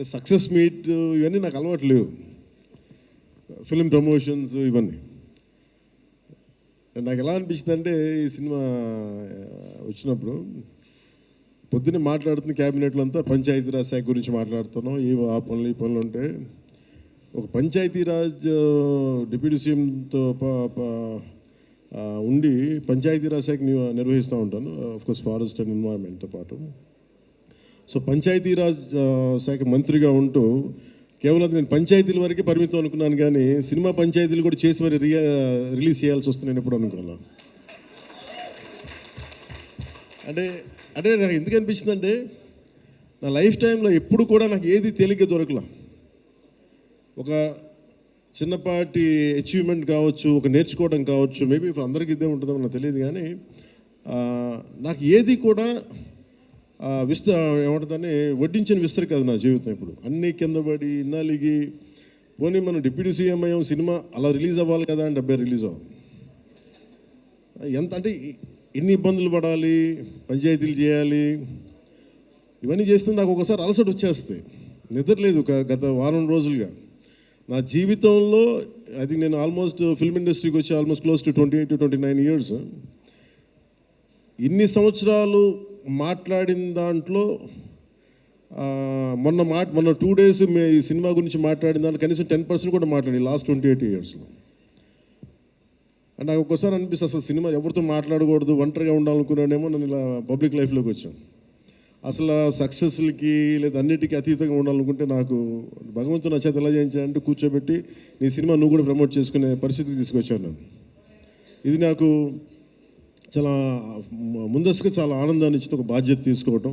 అంటే success meet ఇవన్నీ నాకు అలవాటు లేవు ఫిలిం ప్రమోషన్స్ ఇవన్నీ. నాకు ఎలా అనిపించింది అంటే ఈ సినిమా వచ్చినప్పుడు పొద్దున్నే మాట్లాడుతున్న క్యాబినెట్లో అంతా పంచాయతీరాజ్ శాఖ గురించి మాట్లాడుతున్నాం ఏ ఆ పనులు ఈ పనులు ఉంటే ఒక పంచాయతీరాజ్ డిప్యూటీ సీఎంతో ఉండి పంచాయతీరాజ్ శాఖ నిర్వహిస్తూ ఉంటాను. కోర్స్ ఫారెస్ట్ అండ్ ఎన్వైర్న్మెంట్తో పాటు. సో పంచాయతీరాజ్ శాఖ మంత్రిగా ఉంటూ కేవలం నేను పంచాయతీల వరకే పరిమితం అనుకున్నాను కానీ సినిమా పంచాయతీలు కూడా చేసి మరి రియా రిలీజ్ చేయాల్సి వస్తుంది నేను ఎప్పుడు అనుకోలే అంటే అంటే నాకు ఎందుకు అనిపించింది అంటే నా లైఫ్ టైంలో ఎప్పుడు కూడా నాకు ఏది తేలిక దొరకలా. ఒక చిన్నపాటి అచీవ్మెంట్ కావచ్చు ఒక నేర్చుకోవడం కావచ్చు మేబీ అందరికీ ఇదే ఉంటుందో నాకు తెలియదు కానీ నాకు ఏది కూడా విస్త ఏమంటుందని వడ్డించిన విస్తరి కాదు నా జీవితం ఇప్పుడు. అన్నీ కింద పడి ఇన్నాలిగి పోనీ మనం డిప్యూటీ సీఎం అయ్యాం సినిమా అలా రిలీజ్ అవ్వాలి కదా అని డెబ్బై రిలీజ్ అవ్వాలి. ఎంత అంటే ఎన్ని ఇబ్బందులు పడాలి పంచాయతీలు చేయాలి ఇవన్నీ చేస్తే నాకు ఒకసారి అలసట వచ్చేస్తాయి నిద్ర లేదు గత వారం రోజులుగా. నా జీవితంలో అది నేను ఆల్మోస్ట్ ఫిల్మ్ ఇండస్ట్రీకి వచ్చి almost close to twenty eight to twenty nine years. ఇన్ని సంవత్సరాలు మాట్లాడిన దాంట్లో మొన్న మాట మొన్న టూ డేస్ మే ఈ సినిమా గురించి మాట్లాడిన దాంట్లో కనీసం టెన్ పర్సెంట్ కూడా మాట్లాడి లాస్ట్ ట్వంటీ ఎయిట్ ఇయర్స్లో అంటే నాకు ఒక్కోసారి అనిపిస్తుంది అసలు సినిమా ఎవరితో మాట్లాడకూడదు ఒంటరిగా ఉండాలనుకున్నానేమో నేను ఇలా పబ్లిక్ లైఫ్లోకి వచ్చాను. అసలు సక్సెస్లకి లేదా అన్నిటికీ అతీతంగా ఉండాలనుకుంటే నాకు భగవంతుడు నా చేత ఎలా చేయించాలంటే కూర్చోబెట్టి నీ సినిమా నువ్వు కూడా ప్రమోట్ చేసుకునే పరిస్థితికి తీసుకొచ్చాను నేను. ఇది నాకు చాలా ముందస్తుగా చాలా ఆనందాన్ని ఇచ్చి ఒక బాధ్యత తీసుకోవటం.